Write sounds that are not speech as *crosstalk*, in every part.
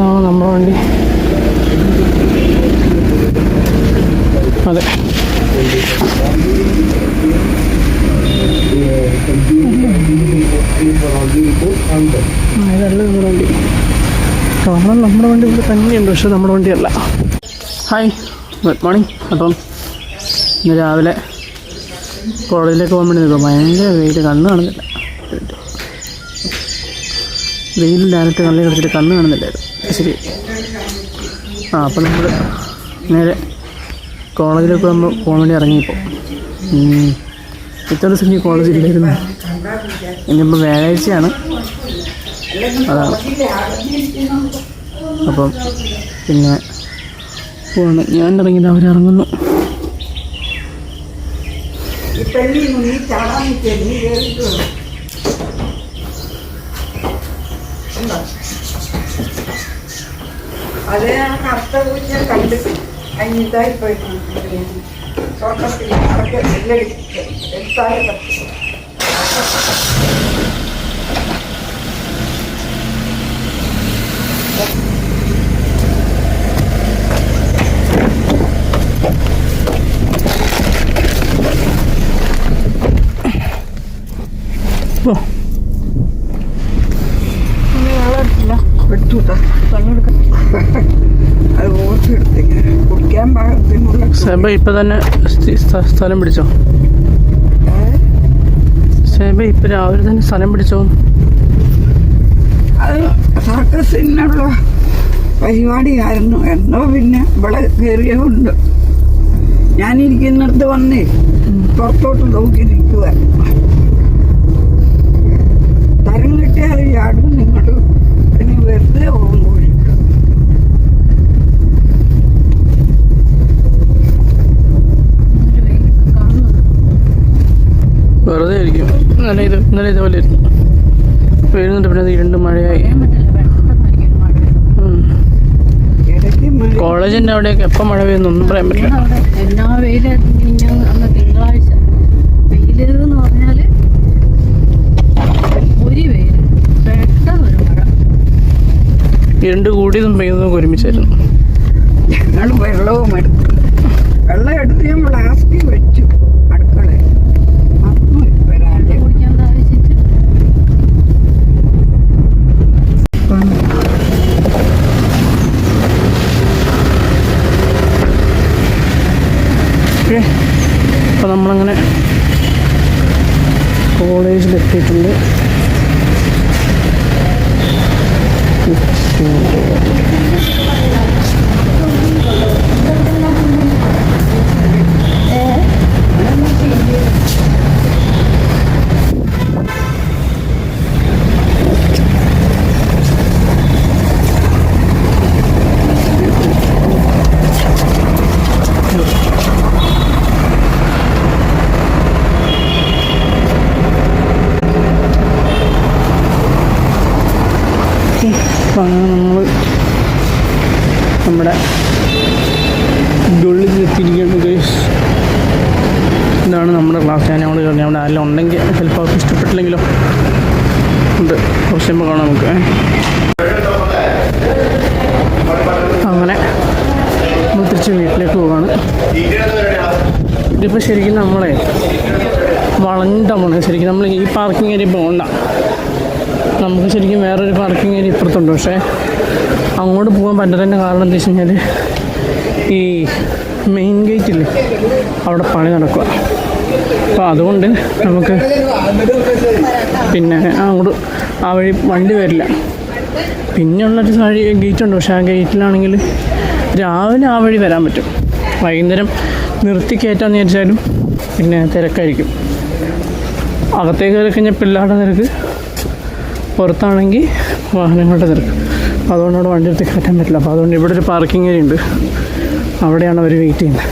ഇതാണ് നമ്മുടെ വണ്ടി? അതെ. ഇതല്ല നമ്മുടെ വണ്ടി. കാണാൻ നമ്മുടെ വണ്ടി ഇവിടെ തന്നെയുണ്ട് പക്ഷെ നമ്മുടെ വണ്ടിയല്ല. ഹായ് ഗുഡ് മോർണിംഗ് അപ്പം ഇന്ന് രാവിലെ കോളേജിലേക്ക് പോകാൻ വേണ്ടി നിൽക്കും ഭയങ്കര വെയിൽ കണ്ണ് കാണുന്നില്ല. ഡയറക്റ്റ് കണ്ണിൽ കളിച്ചിട്ട് കണ്ണ് കാണുന്നില്ലായിരുന്നു. ശരി. ആ അപ്പം നമ്മൾ നേരെ കോളേജിലേക്ക് നമ്മൾ പോകാൻ വേണ്ടി ഇറങ്ങിയപ്പോൾ ഇത്ര ദിവസം ഈ കോളേജ് ഇല്ലായിരുന്നു. ഇനിയിപ്പോൾ വ്യാഴാഴ്ചയാണ്. അതാണ്. അപ്പം പിന്നെ പോവാണ്. ഞാൻ ഇറങ്ങിയത് അവരിറങ്ങുന്നു ഈ അത് ആ കറുത്ത പൂച്ച കണ്ട് അതിന് ഇതായി പോയി സ്വർണത്തിൽ അടക്ക എടുത്താലും പറ്റും ഓ എടുത്തുട്ടാ അത് ഓർത്തെടുത്തിങ്ങനെ കുടിക്കാൻ പാകത്തിനുള്ള സേബ ഇപ്പൊ തന്നെ സ്ഥി- സ്ഥ- സ്ഥലം പിടിച്ചോ? സേബ ഇപ്പൊ രാവിലെ തന്നെ സ്ഥലം പിടിച്ചോ? അത് സർക്കസിനുള്ള പരിപാടിയായിരുന്നു. എന്നോ പിന്നെ ഇവിടെ കയറിയുണ്ട് ഞാനിരിക്കുന്നിടത്ത് വന്നേ. പുറത്തോട്ട് നോക്കി നിൽക്കുക തരം കിട്ടിയാൽ ചാടും വെറുതെ ആയിരിക്കും ഇന്നലെ ഇത് ഇന്നലെ ഇതേപോലെ ഇരുന്നു വീഴുന്നുണ്ട് പിന്നെ അത് ഇരുണ്ട് മഴയായി. കോളേജിന്റെ അവിടെയൊക്കെ എപ്പോൾ മഴ പെയ്യുന്നൊന്നും പറയാൻ പറ്റില്ല. ഇരുണ്ട് കൂടിയതും പെയ്തതും ഒരുമിച്ചായിരുന്നു ഞങ്ങൾ വെള്ളവും എടുത്തു. വെള്ളം എടുത്ത് ഞാൻ പ്ലാസ്റ്റിക് വെച്ചു അടുക്കളയിൽ. അപ്പോൾ നമ്മളങ്ങനെ കോളേജിലെത്തിയിട്ടുണ്ട് അപ്പോൾ അങ്ങനെ നമ്മൾ നമ്മുടെ ഗുള്ളിൽ എത്തിയിരിക്കുകയാണ് ഗൈസ് ഇതാണ് നമ്മുടെ ക്ലാസ്. ഞാൻ അവിടെ കയറി. അവിടെ ആരെല്ലാം ഉണ്ടെങ്കിൽ ചിലപ്പോൾ അവർക്ക് ഇഷ്ടപ്പെട്ടില്ലെങ്കിലോ? ഉണ്ട്. കുറച്ച് കാണാം നമുക്ക്. അങ്ങനെ നമ്മൾ തിരിച്ച് വീട്ടിലേക്ക് പോവാണ്. ഇതിപ്പോൾ ശരിക്കും നമ്മളെ പോണത് ശരിക്കും നമ്മൾ ഈ പാർക്കിംഗ് ഏരിയ പോകണ്ട നമുക്ക് ശരിക്കും വേറൊരു പാർക്കിംഗ് ഏരിയ ഇപ്പുറത്തുണ്ട്. പക്ഷേ അങ്ങോട്ട് പോകാൻ പറ്റാത്തതിന്റെ കാരണം എന്താ വെച്ച് കഴിഞ്ഞാൽ ഈ മെയിൻ ഗേറ്റ് ഇല്ലേ? അവിടെ പണി നടക്കുക. അപ്പോൾ അതുകൊണ്ട് നമുക്ക് പിന്നെ അങ്ങോട്ട് ആ വഴി വണ്ടി വരില്ല. പിന്നെയുള്ളൊരു വഴി ഗേറ്റ് ഉണ്ട് പക്ഷേ ആ ഗേറ്റിലാണെങ്കിൽ രാവിലെ ആ വഴി വരാൻ പറ്റും. വൈകുന്നേരം നിർത്തി കയറ്റാന്ന് വിചാരിച്ചാലും പിന്നെ തിരക്കായിരിക്കും. അകത്തേക്ക് കയറി കഴിഞ്ഞാൽ പിള്ളേരുടെ തിരക്ക്. പുറത്താണെങ്കിൽ വാഹനങ്ങളുടെ തിരക്ക്. അപ്പോൾ അതുകൊണ്ട് അവിടെ വണ്ടി എടുത്ത് കയറ്റാൻ പറ്റില്ല. അപ്പോൾ അതുകൊണ്ട് ഇവിടെ ഒരു പാർക്കിംഗ് ഏരിയ ഉണ്ട്. അവിടെയാണ് അവർ വെയിറ്റ് ചെയ്യുന്നത്.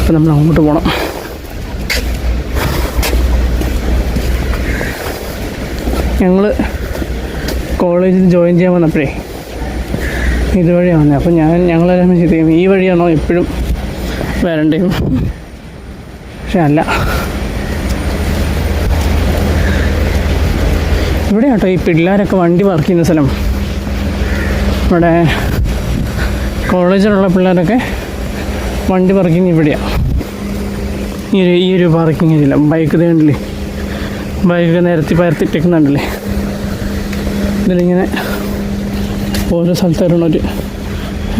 അപ്പോൾ നമ്മൾ അങ്ങോട്ട് പോകണം ഞങ്ങൾ കോളേജിൽ ജോയിൻ ചെയ്യാൻ വന്നപ്പോഴേ ഇതുവഴിയാണ്. വന്നത് അപ്പോൾ ഞാൻ ഞങ്ങളെല്ലാം ചെയ്ത് ഈ വഴിയാണോ എപ്പോഴും വരണ്ടേന്ന് പക്ഷെ അല്ല. ഇവിടെ കേട്ടോ ഈ പിള്ളേരൊക്കെ വണ്ടി വർക്ക് ചെയ്യുന്ന സ്ഥലം. ഇവിടെ കോളേജിലുള്ള പിള്ളേരൊക്കെ വണ്ടി പാർക്കിങ് ഇവിടെയാണ് ഈ ഒരു ഈ ഒരു പാർക്കിംഗ് ഇല്ല. ബൈക്ക് തേണ്ടില്ലേ ബൈക്ക് നിരത്തി പരത്തിട്ടേക്കുന്നുണ്ടല്ലേ ഇതിലിങ്ങനെ ഓരോ സ്ഥലത്തായിരുന്നു ഒരു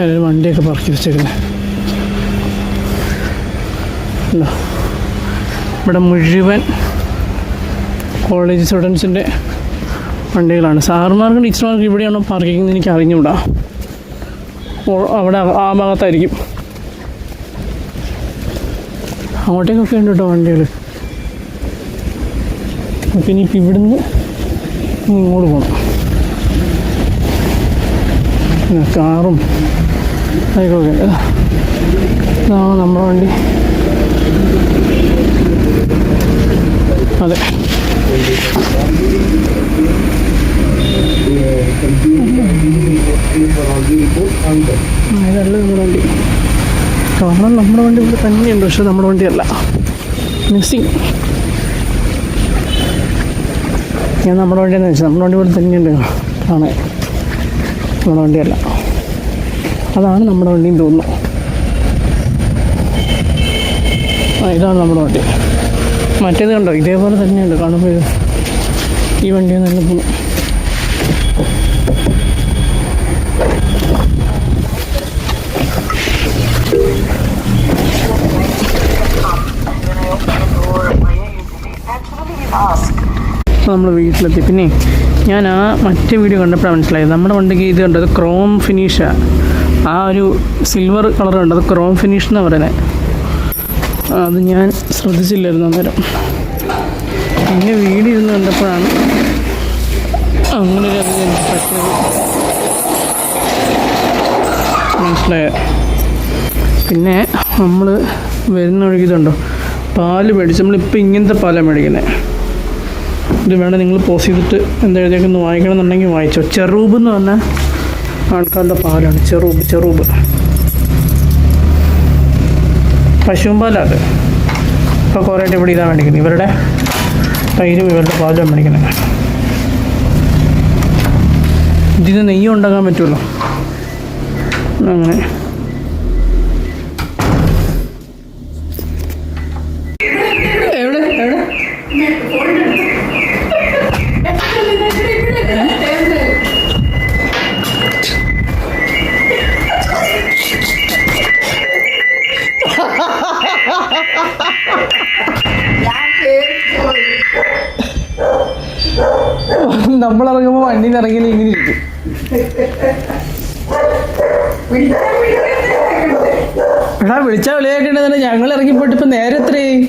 ഒരു വണ്ടിയൊക്കെ പറക്കി വെച്ചിരുന്നത്? ഇവിടെ മുഴുവൻ കോളേജ് സ്റ്റുഡൻസിന്റെ വണ്ടികളാണ്. സാറുമാർക്കും ടീച്ചർമാർക്കും ഇവിടെയാണോ പാർക്കിങ്ങെന്ന് എനിക്ക് അറിഞ്ഞുകൂടാ അവിടെ ആ ഭാഗത്തായിരിക്കും. അങ്ങോട്ടേക്കൊക്കെ ഉണ്ട് കേട്ടോ വണ്ടികൾ അപ്പം ഇനിയിപ്പോൾ ഇവിടുന്ന് ഇങ്ങോട്ട് പോകണം കാറും ബൈക്കൊക്കെ. ഇതാണ് നമ്മുടെ വണ്ടി. അതെ. ഇതല്ല നമ്മുടെ വണ്ടി. കാരണം നമ്മുടെ വണ്ടി ഇവിടെ തന്നെയുണ്ട് പക്ഷെ നമ്മുടെ വണ്ടിയല്ല. മിസ്സിങ് ഞാൻ നമ്മുടെ വണ്ടിയെന്ന് വെച്ചാൽ നമ്മുടെ വണ്ടി ഇവിടെ തന്നെയുണ്ട് ആണ്. നമ്മുടെ വണ്ടിയല്ല. അതാണ് നമ്മുടെ വണ്ടിയും തോന്നുന്നു. ആ ഇതാണ് നമ്മുടെ വണ്ടി. മറ്റേത് കണ്ടോ? ഇതേപോലെ തന്നെയുണ്ട് കാണുമ്പോൾ ഈ വണ്ടി നല്ല പോകുന്നു നമ്മൾ വീട്ടിലെത്തി. പിന്നെ ഞാൻ ആ മറ്റേ വീഡിയോ കണ്ടപ്പോഴാണ് മനസ്സിലായത്. നമ്മുടെ വണ്ടിക്ക് ഇത് കണ്ടത് ക്രോം ഫിനിഷാണ് ആ. ഒരു സിൽവർ കളർ ഉണ്ട് അത് ക്രോം ഫിനിഷ് എന്നാണ് പറയുന്നത് അത് ഞാൻ ശ്രദ്ധിച്ചില്ലായിരുന്നു അന്നേരം. പിന്നെ വീഡിയോ ഇരുന്ന് കണ്ടപ്പോഴാണ് അങ്ങനെ ഒരു എനിക്ക് പറ്റിയത്. പിന്നെ നമ്മൾ വരുന്ന വഴിക്ക് ഇതുണ്ടോ? പാൽ മേടിച്ച്. നമ്മളിപ്പോൾ ഇങ്ങനത്തെ പാലാണ് മേടിക്കുന്നത് ഇത് വേണ്ട നിങ്ങൾ പോസ് ചെയ്തിട്ട് എന്താ എഴുതിയൊക്കെ വായിക്കണം എന്നുണ്ടെങ്കിൽ വായിച്ചോ. ചെറൂബ് എന്ന് പറഞ്ഞ ആൾക്കാരുടെ പാലാണ്. ചെറൂബ് ചെറൂബ്. പശുവും പാലാണ് ഇപ്പോൾ കുറേ ഇവിടെ ഇതാണ് മേടിക്കുന്നത് ഇവരുടെ തൈരും ഇവരുടെ പാലും മേടിക്കുന്നത്. ഇതിന് നെയ്യ് ഉണ്ടാക്കാൻ പറ്റുമല്ലോ? അങ്ങനെ. *laughs* പോയി. നമ്മളിറങ്ങുമ്പോൾ വണ്ടിയിൽ ഇറങ്ങിയാൽ ഇങ്ങനെ ഇരിക്കും വിളിച്ചാ? എടാ വിളിച്ചാൽ വിളിയാക്കേണ്ടത് ഞങ്ങൾ ഇറങ്ങിപ്പോയിട്ട് ഇപ്പൊ നേരെ എത്രയായി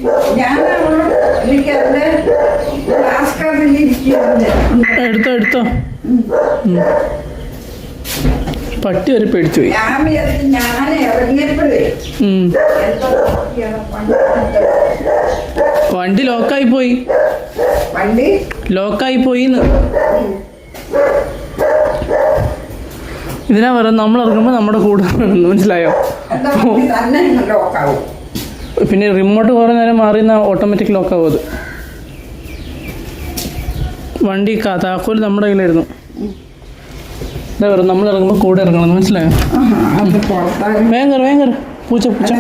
എടുത്തോ എടുത്തോ. പട്ടി വരെ പേടിച്ചു പോയി. വണ്ടി ലോക്കായി പോയി. വണ്ടി? ലോക്കായി പോയി ഇതിനാ പറയുന്നത് നമ്മൾ ഇറങ്ങുമ്പോൾ നമ്മുടെ കൂടെ മനസ്സിലായോ? പിന്നെ റിമോട്ട് കുറേ നേരം മാറിയുന്ന ഓട്ടോമാറ്റിക് ലോക്കാവും അത്. വണ്ടി താക്കോൽ നമ്മുടെ കയ്യിലായിരുന്നു. ഇതാ പറയുന്നത് നമ്മൾ ഇറങ്ങുമ്പോൾ കൂടെ ഇറങ്ങണം മനസ്സിലായോ? വേഗം വേഗം പൂച്ച പൂച്ച.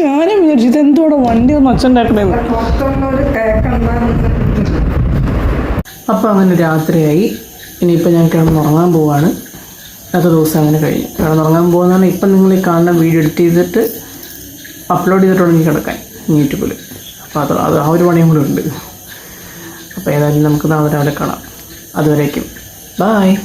ഞാനും വിചാരിച്ചു? ഇതെന്തോടെ വണ്ടി ഒന്ന് അച്ഛണ്ടാക്കണേന്ന് അപ്പൊ അപ്പോൾ അങ്ങനെ രാത്രിയായി. ഇനിയിപ്പോൾ ഞാൻ കിടന്നുറങ്ങാൻ പോവാണ്. അടുത്ത ദിവസം അങ്ങനെ കഴിഞ്ഞു. കിടന്നുറങ്ങാൻ പോകുന്നതാണ് ഇപ്പം നിങ്ങൾ ഈ കാണുന്ന വീഡിയോ എഡിറ്റ് ചെയ്തിട്ട് അപ്ലോഡ് ചെയ്തിട്ടുണ്ടെങ്കിൽ കിടക്കാൻ. യൂട്യൂബിൽ അപ്പോൾ അത് അത് ആ ഒരു പണിയും കൂടെ ഉണ്ട്. അപ്പോൾ ഏതായാലും നമുക്ക് നാളെ രാവിലെ കാണാം. അതുവരേക്കും. ബായ്